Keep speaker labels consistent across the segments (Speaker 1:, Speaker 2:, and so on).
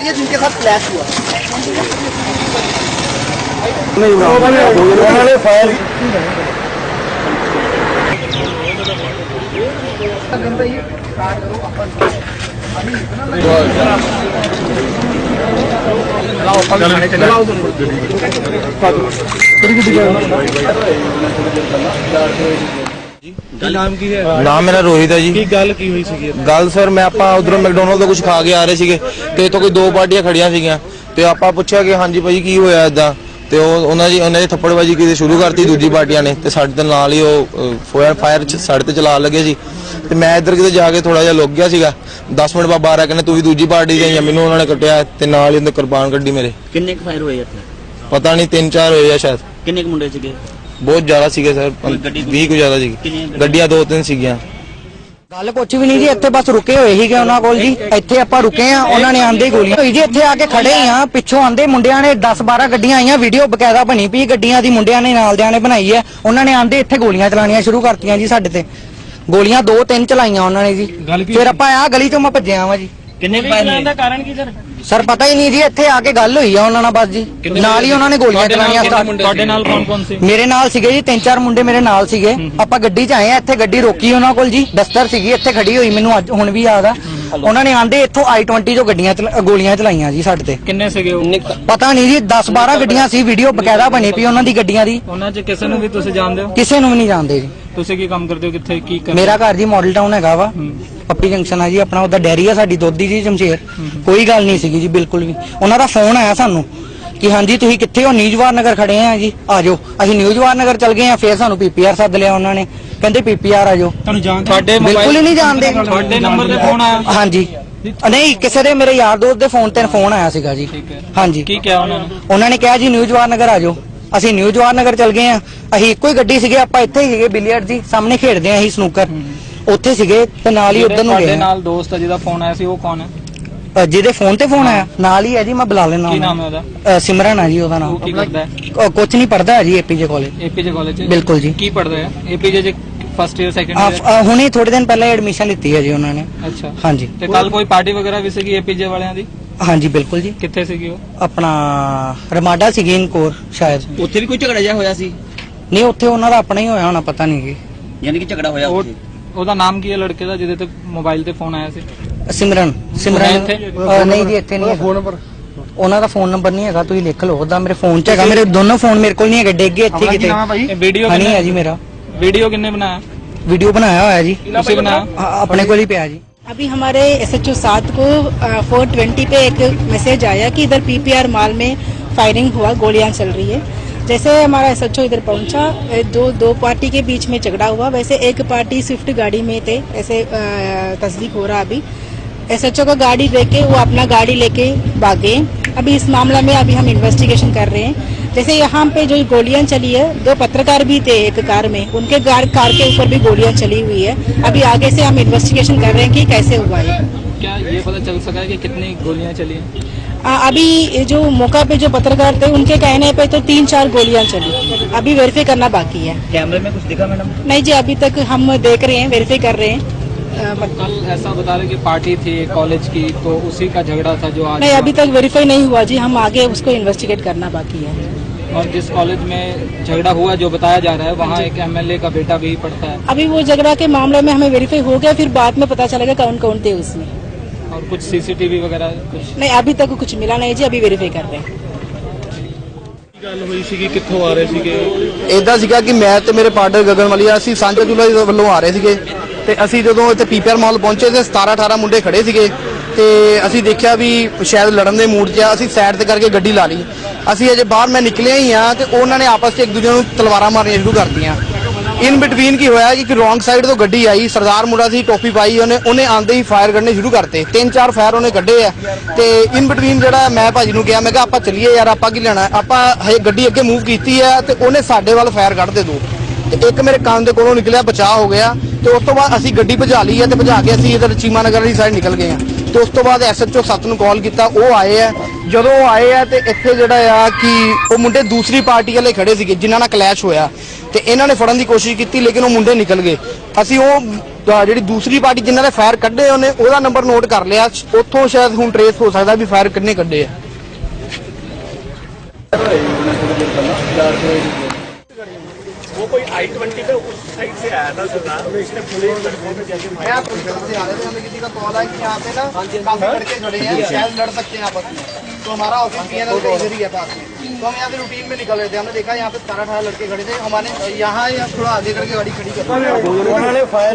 Speaker 1: Party है जिनके साथ क्लैश हुआ
Speaker 2: उन्होंने फायर
Speaker 3: ਕੀ ਨਾਮ ਕੀ ਹੈ?
Speaker 4: ਨਾਮ ਮੇਰਾ ਰੋਹਿਤ ਹੈ ਜੀ।
Speaker 3: ਕੀ ਗੱਲ ਕੀ ਹੋਈ ਸੀਗੀ?
Speaker 4: ਗੱਲ ਸਰ ਮੈਂ ਆਪਾਂ ਉਧਰੋਂ ਮੈਕਡੋਨਲਡ ਤੋਂ ਕੁਝ ਖਾ ਕੇ ਆ ਰਹੇ ਸੀਗੇ ਤੇ ਇੱਥੋਂ ਕੋਈ ਦੋ ਪਾਰਟੀਆਂ ਖੜੀਆਂ ਸੀਗੀਆਂ ਤੇ ਆਪਾਂ ਪੁੱਛਿਆ ਕਿ ਹਾਂਜੀ ਭਾਈ ਕੀ ਹੋਇਆ ਇਦਾਂ ਤੇ ਉਹ ਉਹਨਾਂ ਦੀ ਉਹਨਾਂ ਦੀ ਥੱਪੜਬਾਜੀ ਕੀਤੀ ਸ਼ੁਰੂ ਕਰਤੀ ਦੂਜੀ ਪਾਰਟੀਆਂ ਨੇ ਤੇ ਸਾਡੇ ਦੇ ਨਾਲ ਹੀ ਉਹ ਫਾਇਰ ਫਾਇਰ ਚ ਸਾਡੇ ਤੇ ਚਲਾਉਣ ਲੱਗੇ ਸੀ। ਤੇ ਮੈਂ ਇੱਧਰ ਕਿਤੇ ਜਾ ਕੇ ਥੋੜਾ ਜਿਹਾ ਲੁੱਕ ਗਿਆ ਸੀਗਾ। 10 ਮਿੰਟ ਬਾਅਦ ਬਾਹਰ ਆ ਕਹਿੰਦੇ ਤੂੰ ਵੀ ਦੂਜੀ ਪਾਰਟੀ ਦੇ ਆ ਮੈਨੂੰ ਉਹਨਾਂ ਨੇ ਕੱਟਿਆ ਤੇ ਨਾਲ ਹੀ ਉਹਨੇ ਕੁਰਬਾਨ ਕੱਢੀ ਮੇਰੇ।
Speaker 5: ਕਿੰਨੇ ਕੁ ਫਾਇਰ ਹੋਏ ਇੱਥੇ?
Speaker 4: ਪਤਾ ਨਹੀਂ ਤਿੰਨ ਚਾਰ ਹੋਏ ਆ ਸ਼ਾਇਦ।
Speaker 5: ਕਿੰਨੇ ਕੁ ਮੁੰਡੇ ਸੀਗੇ?
Speaker 4: ਬਹੁਤ ਜ਼ਿਆਦਾ ਸੀਗੇ ਸਰ
Speaker 5: ਕੋਈ ਗੱਡੀ-
Speaker 4: 20 ਕੁ ਜ਼ਿਆਦਾ
Speaker 5: ਕਿੰਨੀਆਂ ਗੱਡੀਆਂ?
Speaker 4: ਦੋ ਤਿੰਨ ਸੀਗੀਆਂ।
Speaker 1: ਗੱਲ ਕੁਛ ਵੀ ਨਹੀਂ ਜੀ ਇੱਥੇ ਬਸ ਰੁਕੇ ਹੋਏ ਸੀਗੇ ਉਹਨਾਂ ਕੋਲ ਜੀ। ਇੱਥੇ ਆਪਾਂ ਰੁਕੇ ਆ ਉਹਨਾਂ ਨੇ ਆਂਦੇ ਗੋਲੀਆਂ। ਹੋਈ ਜੀ ਇੱਥੇ ਆ ਕੇ ਖੜੇ ਆ ਪਿੱਛੋਂ ਆਂਦੇ ਮੁੰਡਿਆਂ ਨੇ 10 12 ਗੱਡੀਆਂ ਆਈਆਂ ਵੀਡੀਓ ਬਕਾਇਦਾ ਬਣੀ ਪਈ ਗੱਡੀਆਂ ਦੀ ਮੁੰਡਿਆਂ ਨੇ ਨਾਲ ਦਿਆਂ ਨੇ ਬਣਾਈ ਹੈ। ਉਹਨਾਂ ਨੇ ਆਂਦੇ ਇੱਥੇ ਗੋਲੀਆਂ ਚਲਾਣੀਆਂ ਸ਼ੁਰੂ ਕਰਤੀਆਂ ਜੀ ਸਾਡੇ ਤੇ। ਗੋਲੀਆਂ ਦੋ ਤਿੰਨ ਚਲਾਈਆਂ ਉਹਨਾਂ ਨੇ ਜੀ। ਫਿਰ ਆਪਾਂ ਆ ਗਲੀ ਚੋਂ ਮੈਂ ਭੱਜਿਆ ਵਾਂ ਜੀ।
Speaker 5: ਕਿੰਨੇ ਫਾਇਰ ਹੋਏ
Speaker 3: ਕਾਰਨ ਕੀ ਸਰ?
Speaker 1: ਸਰ ਪਤਾ ਹੀ ਨਹੀਂ ਜੀ ਇੱਥੇ ਆ ਕੇ ਗੱਲ ਹੋਈ ਆ ਉਹਨਾਂ ਨਾਲ ਬਸ ਜੀ। ਨਾਲ ਹੀ ਉਹਨਾਂ ਨੇ ਗੋਲੀਆਂ ਚਲਾਣੀਆਂ start-
Speaker 3: ਤੁਹਾਡੇ ਨਾਲ ਕੌਣ ਕੌਣ ਸੀ?
Speaker 1: ਮੇਰੇ ਨਾਲ ਸੀਗੇ ਜੀ ਤਿੰਨ ਚਾਰ ਮੁੰਡੇ ਮੇਰੇ ਨਾਲ ਸੀਗੇ। ਆਪਾਂ ਗੱਡੀ 'ਚ ਆਏ ਆ ਇੱਥੇ ਗੱਡੀ ਰੋਕੀ ਉਹਨਾਂ ਕੋਲ ਜੀ। ਦਸਤਰ ਸੀਗੀ ਇੱਥੇ ਖੜੀ ਹੋਈ ਮੈਨੂੰ ਅੱਜ ਹੁਣ ਵੀ ਯਾਦ ਆ। ਉਹਨਾਂ ਨੇ ਆਂਦੇ ਇੱਥੋਂ i20 ਚੋਂ ਗੱਡੀਆਂ ਚਲਾ- ਗੋਲੀਆਂ ਚਲਾਈਆਂ ਜੀ ਸਾਡੇ ਤੇ।
Speaker 3: ਕਿੰਨੇ ਸੀਗੇ ਉਹ?
Speaker 1: ਪਤਾ ਨਹੀਂ ਜੀ 10 12 ਗੱਡੀਆਂ ਸੀ ਵੀਡੀਓ ਬਕਾਇਦਾ ਬਣੀ ਪਈ ਉਹਨਾਂ ਦੀ ਗੱਡੀਆਂ ਦੀ।
Speaker 3: ਉਹਨਾਂ 'ਚ ਕਿਸੇ ਨੂੰ ਵੀ ਤੁਸੀਂ ਜਾਣਦੇ ਹੋ?
Speaker 1: ਕਿਸੇ ਨੂੰ ਵੀ ਨਹੀਂ ਜਾਣਦੇ ਜੀ।
Speaker 3: ਤੁਸੀਂ ਕੀ ਕੰਮ ਕਰਦੇ ਹੋ? ਕਿੱਥੇ ਕੀ ਕਰਦੇ
Speaker 1: ਮੇਰਾ ਘਰ ਜੀ ਮਾਡਲ ਟਾਊਨ ਹੈਗਾ ਵਾ। ਪੱਪੀ ਜੰਕਸ਼ਨ ਆ ਜੀ ਆਪਣਾ ਉਹਦਾ ਡੈਰੀ ਆ ਸਾਡੀ ਦੁੱਧ ਦੀ ਜੀ ਜਮਸ਼ੇਰ। ਕੋਈ ਗੱਲ ਨਹੀਂ ਸੀਗੀ ਜੀ ਬਿਲਕੁਲ ਵੀ। ਉਹਨਾਂ ਦਾ ਫੋਨ ਆਇਆ ਸਾਨੂੰ ਕਿ ਹਾਂਜੀ ਤੁਸੀਂ ਕਿੱਥੇ ਹੋ? ਨਿਊਜ਼ਵਾਰ ਨਗਰ ਖੜੇ ਆ ਜੀ। ਆ ਜਾਓ। ਅਸੀਂ ਨਿਊਜ਼ਵਾਰ ਨਗਰ ਚਲ ਗਏ ਆ ਫੇਰ ਸਾਨੂੰ ਪੀਪੀਆਰ ਸੱਦ ਲਿਆ ਉਹਨਾਂ ਨੇ। ਕਹਿੰਦੇ ਪੀਪੀਆਰ ਆ ਜਾਓ।
Speaker 3: ਤੁਹਾਨੂੰ ਜਾਣ ਤੁਹਾਡੇ
Speaker 1: ਬਿਲਕੁਲ ਹੀ ਨਹੀਂ ਜਾਣਦੇ।
Speaker 3: ਤੁਹਾਡੇ ਨੰਬਰ ਤੇ ਫੋਨ ਆਇਆ।
Speaker 1: ਹਾਂਜੀ। ਨਹੀਂ ਕਿਸੇ ਦੇ ਮੇਰੇ ਯਾਰ ਦੋਸਤ ਦੇ ਫੋਨ ਤੇ ਫੋਨ ਆਇਆ ਸੀਗਾ ਜੀ।
Speaker 3: ਠੀਕ ਹੈ।
Speaker 1: ਹਾਂਜੀ।
Speaker 3: ਕੀ ਕਿਹਾ ਉਹਨਾਂ ਨੇ?
Speaker 1: ਉਹਨਾਂ ਨੇ ਕਿਹਾ ਜੀ ਨਿਊਜ਼ਵਾਰ ਨਗਰ ਆ ਜਾਓ। ਅਸੀਂ ਨਿਊਜ਼ਵਾਰ ਨਗਰ ਚਲ ਗਏ ਆ ਅਸੀਂ ਇੱਕੋ ਹੀ ਗੱਡੀ ਸੀਗੇ ਆਪਾਂ ਇੱਥੇ ਹੀ ਸੀਗੇ ਬਿਲੀਅਰਡ ਜੀ ਸਾਹਮਣੇ ਖੇਡਦੇ ਆ ਅਸੀਂ ਸਨੂਕਰ ਉੱਥੇ ਸੀਗੇ ਤੇ ਨਾਲ ਹੀ ਉਧਰ ਨੂੰ ਗਏ ਆ।
Speaker 3: ਨਾਲ ਦੋਸਤ ਆ ਜਿਹਦਾ ਫੋਨ ਆਇਆ ਸੀ ਉਹ ਕੌਣ ਹੈ?
Speaker 1: ਅ, ਜਿਹਦੇ ਫੋਨ ਤੇ ਫੋਨ ਆਇਆ। ਨਾਲ ਹੀ ਹੈ ਜੀ ਮੈਂ ਬੁਲਾ ਲੈਣਾ
Speaker 3: ਕੀ ਨਾਮ ਹੈ ਉਹਦਾ?
Speaker 1: ਸਿਮਰਨ ਆ ਜੀ ਉਹਦਾ ਨਾਮ।
Speaker 3: ਉਹ ਕੀ ਕਰਦਾ ਹੈ?
Speaker 1: ਕੁਛ ਨਹੀਂ ਪੜਦਾ ਹੈ ਜੀ ਏਪੀਜੇ ਕਾਲਜ
Speaker 3: ਏਪੀਜੇ ਕਾਲਜ
Speaker 1: ਬਿਲਕੁਲ ਜੀ।
Speaker 3: ਕੀ ਪੜਦਾ ਹੈ? ਏਪੀਜੇ ਚ ਫਸਟ ਇਅਰ ਸੈਕੰਡ ਇਅਰ
Speaker 1: ਹੁਣੇ ਥੋੜੇ ਦਿਨ ਪਹਿਲਾਂ ਐਡਮਿਸ਼ਨ ਲਿੱਤੀ ਹੈ ਜੀ ਉਹਨਾਂ ਨੇ।
Speaker 3: ਅੱਛਾ।
Speaker 1: ਹਾਂਜੀ।
Speaker 3: ਤੇ ਕੱਲ ਕੋਈ ਪਾਰਟੀ ਵਗੈਰਾ ਵੀ ਸੀਗੀ ਏਪੀਜੇ ਵਾਲਿਆਂ ਦੀ?
Speaker 1: ਹਾਂਜੀ ਬਿਲਕੁਲ ਜੀ।
Speaker 3: ਕਿੱਥੇ ਸੀਗੀ ਉਹ?
Speaker 1: ਆਪਣਾ ਰਮਾਡਾ ਸੀਗੀ ਇਨਕੋਰ ਸ਼ਾਇਦ।
Speaker 5: ਉੱਥੇ ਵੀ ਕੋਈ ਝਗੜਾ ਜਿਹਾ ਹੋਇਆ ਸੀ?
Speaker 1: ਨਹੀਂ ਉੱਥੇ ਉਹਨਾਂ ਦਾ ਆਪਣਾ ਹੀ ਹੋਇਆ ਹੋਣਾ ਪਤਾ ਨਹੀਂ ਜੀ।
Speaker 5: ਯਾਨੀ ਕਿ ਝਗੜਾ ਹੋਇਆ
Speaker 3: ਉਹ
Speaker 5: ਉੱਥੇ?
Speaker 3: ਉਹਦਾ ਨਾਮ ਕੀ ਹੈ ਲੜਕੇ ਦਾ ਜਿਹਦੇ ਤੇ ਮੋਬਾਈਲ ਤੇ ਫੋਨ ਆਇਆ ਸੀ?
Speaker 1: ਸਿਮਰਨ। ਸਿਮਰਨ
Speaker 3: ਇੱਥੇ?
Speaker 1: ਨਹੀਂ ਜੀ ਇੱਥੇ ਨਹੀਂ ਫੋਨ ਨੰਬਰ ਉਹਨਾਂ ਦਾ ਫੋਨ ਨੰਬਰ ਨਹੀਂ ਹੈਗਾ ਤੁਸੀਂ ਲਿਖ ਲਓ। ਉਹਦਾ ਮੇਰੇ ਫੋਨ 'ਚ ਹੈਗਾ। ਮੇਰੇ ਦੋਨੋਂ ਫੋਨ ਮੇਰੇ ਕੋਲ ਨਹੀਂ ਹੈਗੇ ਡਿੱਗੇ ਇੱਥੇ ਕਿਤੇ।
Speaker 3: ਇਹ ਵੀਡੀਓ
Speaker 1: ਹਣੀ ਹੈ
Speaker 3: ਕਿੰਨੇ
Speaker 1: ਜੀ ਮੇਰਾ।
Speaker 3: ਵੀਡੀਓ ਕਿੰਨੇ ਬਣਾਇਆ?
Speaker 1: ਵੀਡੀਓ ਬਣਾਇਆ ਹੋਇਆ ਜੀ।
Speaker 3: ਤੁਸੀਂ ਬਣਾਇਆ?
Speaker 1: ਆਪਣੇ ਕੋਲ ਹੀ ਪਿਆ ਜੀ।
Speaker 6: अभी हमारे एस एच ओ को फोर ट्वेंटी पे एक मैसेज आया कि इधर पीपीआर माल में फायरिंग हुआ, गोलियाँ चल रही है। जैसे हमारा एस एच ओ इधर पहुँचा दो दो पार्टी के बीच में झगड़ा हुआ। वैसे एक पार्टी स्विफ्ट गाड़ी में थे, ऐसे तस्दीक हो रहा अभी। एस एच ओ को गाड़ी देके वो अपना गाड़ी लेके भागे। अभी इस मामला में अभी हम इन्वेस्टिगेशन कर रहे हैं। जैसे यहाँ पे जो गोलियाँ चली है दो पत्रकार भी थे एक कार में। उनके कार कार के ऊपर भी गोलियाँ चली हुई है। अभी आगे से हम इन्वेस्टिगेशन कर रहे हैं कि कैसे हुआ है
Speaker 3: क्या ये पता चल सका है कि कितनी गोलियाँ चली हैं?
Speaker 6: आ, अभी जो मौका पे जो पत्रकार थे उनके कहने पे तो तीन चार गोलियाँ चली। अभी वेरीफाई करना बाकी है।
Speaker 5: कैमरे में कुछ दिखा मैडम?
Speaker 6: नहीं जी अभी तक हम देख रहे हैं वेरीफाई कर रहे हैं। आ,
Speaker 3: कल ऐसा बता रहे कि पार्टी थी कॉलेज की तो उसी का झगड़ा था जो आज
Speaker 6: नहीं अभी तक वेरीफाई नहीं हुआ जी हम आगे उसको इन्वेस्टिगेट करना बाकी है।
Speaker 3: और जिस कॉलेज में झगड़ा हुआ जो बताया जा रहा है वहाँ एक एमएलए का बेटा भी पढ़ता है
Speaker 6: अभी वो झगड़ा के मामले में हमें वेरीफाई हो गया फिर बाद में पता चलेगा कौन कौन थे उसमें
Speaker 3: और कुछ सीसीटीवी वगैरह कुछ
Speaker 6: नहीं अभी तक कुछ मिला नहीं जी अभी वेरीफाई कर रहे हैं
Speaker 3: ਗੱਲ ਹੋਈ ਸੀਗੀ ਕਿੱਥੋਂ ਆ ਰਹੇ ਸੀਗੇ
Speaker 2: ਇਦਾਂ ਸੀਗਾ ਕਿ ਮੈਂ ਤੇ ਮੇਰੇ ਪਾਰਟਨਰ ਗਗਨ ਮਲੀਆ ਅਸੀਂ ਸਾਂਝਾ ਚੁਲਾ ਦੇ ਵੱਲੋਂ ਆ ਰਹੇ ਸੀਗੇ ਤੇ ਅਸੀਂ ਜਦੋਂ ਇੱਥੇ ਪੀਪੀਆਰ ਮਾਲ ਪਹੁੰਚੇ ਤੇ 17 18 ਮੁੰਡੇ ਖੜੇ ਸੀਗੇ ਤੇ ਅਸੀਂ ਦੇਖਿਆ ਵੀ ਸ਼ਾਇਦ ਲੜਨ ਦੇ ਮੂਡ 'ਚ ਆ ਅਸੀਂ ਸਾਈਡ ਤੇ ਕਰਕੇ ਗੱਡੀ ਲਾ ਲਈ ਅਸੀਂ ਅਜੇ ਬਾਹਰ ਮੈਂ ਨਿਕਲਿਆ ਹੀ ਆ ਤੇ ਉਹਨਾਂ ਨੇ ਆਪਸ 'ਚ ਇੱਕ ਦੂਜੇ ਨੂੰ ਤਲਵਾਰਾਂ ਮਾਰਨੀਆਂ ਸ਼ੁਰੂ ਕਰਤੀਆਂ ਇਨ ਬਿਟਵੀਨ ਕੀ ਹੋਇਆ ਕਿ ਰੋਂਗ ਸਾਈਡ ਤੋਂ ਗੱਡੀ ਆਈ, ਸਰਦਾਰ ਮੁੰਡਾ ਸੀ, ਟੋਪੀ ਪਾਈ, ਉਹਨੇ ਉਹਨੇ ਆਂਦੇ ਹੀ ਫਾਇਰ ਕਰਨੇ ਸ਼ੁਰੂ ਕਰਤੇ। ਤਿੰਨ ਚਾਰ ਫਾਇਰ ਉਹਨੇ ਕੱਢੇ ਆ। ਤੇ ਇਨ ਬਿਟਵੀਨ ਜਿਹੜਾ ਮੈਂ ਭਾਜੀ ਨੂੰ ਕਿਹਾ, ਮੈਂ ਕਿਹਾ, ਆਪਾਂ ਚੱਲੀਏ ਯਾਰ, ਆਪਾਂ ਕੀ ਲੈਣਾ ਆਪਾਂ ਹਜੇ ਗੱਡੀ ਅੱਗੇ ਮੂਵ ਕੀਤੀ ਹੈ ਤੇ ਉਹਨੇ ਸਾਡੇ ਵੱਲ ਫਾਇਰ ਕੱਢ ਦੇ ਦੋ। ਤੇ ਇੱਕ ਮੇਰੇ ਕੰਨ ਦੇ ਕੋਲੋਂ ਨਿਕਲਿਆ, ਬਚਾਅ ਹੋ ਗਿਆ। ਤੇ ਉਸ ਤੋਂ ਬਾਅਦ ਅਸੀਂ ਗੱਡੀ ਭਜਾ ਲਈ ਹੈ ਤੇ ਭਜਾ ਕੇ ਅਸੀਂ ਇਧਰ ਚੀਮਾ ਨਗਰ ਵਾਲੀ ਸਾਈਡ ਨਿਕਲ ਗਏ ਆ ਤੇ ਉਸ ਤੋਂ ਬਾਅਦ ਐਸਐਚਓ 7 ਨੂੰ ਕਾਲ ਕੀਤਾ, ਉਹ ਆਏ ਆ ਜਦੋਂ ਉਹ ਆਏ ਆ ਤੇ ਇੱਥੇ ਜਿਹੜਾ ਆ ਕਿ ਉਹ ਮੁੰਡੇ ਦੂਸਰੀ ਪਾਰਟੀ ਵਾਲੇ ਖੜੇ ਸੀਗੇ, ਜਿਨ੍ਹਾਂ ਨਾਲ ਕਲੈਸ਼ ਹੋਇਆ। ਤੇ ਇਹਨਾਂ ਨੇ ਫੜਨ ਦੀ ਕੋਸ਼ਿਸ਼ ਕੀਤੀ, ਲੇਕਿਨ ਉਹ ਮੁੰਡੇ ਨਿਕਲ ਗਏ। ਅਸੀਂ ਉਹ ਤਾਂ ਜਿਹੜੀ ਦੂਸਰੀ ਪਾਰਟੀ ਜਿਨ੍ਹਾਂ ਨੇ ਫਾਇਰ ਕੱਢੇ ਉਹਨੇ ਉਹਦਾ ਨੰਬਰ ਨੋਟ ਕਰ ਲਿਆ। ਉੱਥੋਂ ਸ਼ਾਇਦ ਹੁਣ ਟਰੇਸ ਹੋ ਸਕਦਾ ਵੀ ਫਾਇਰ ਕਿੰਨੇ ਕੱਢੇ ਆ।
Speaker 7: वो कोई आई ट्वेंटी पे उस साइड से आया था सरदार। इसने पूरे लड़कों में जैसे
Speaker 2: मैं आपको से आ रहे थे हमें किसी का कॉल आया कि यहाँ पे ना काफ़ी लड़के खड़े हैं शायद लड़ सकते हैं आपस में। तो हमारा ऑफ़िस पीएनएल का इधर ही है पास में। तो हम यहाँ से रूटीन में निकल रहे थे। हमने देखा यहाँ पे सारा अठारह लड़के खड़े थे। हमारे यहाँ या थोड़ा आगे करके गाड़ी खड़ी कर उन्होंने फायर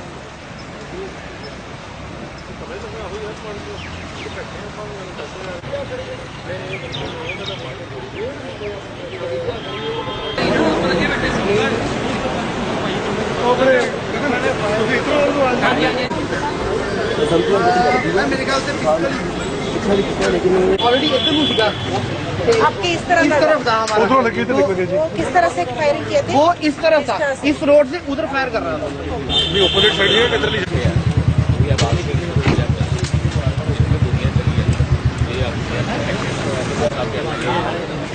Speaker 6: आपके इस तरह
Speaker 2: इस तरफ़ था हमारा।
Speaker 7: उधरों लगी थी
Speaker 6: वो किस तरह से फायरिंग किए थे?
Speaker 2: वो इस तरफ़ था। इस रोड से उधर फायर कर रहा था।
Speaker 7: भी अपोजिट साइड है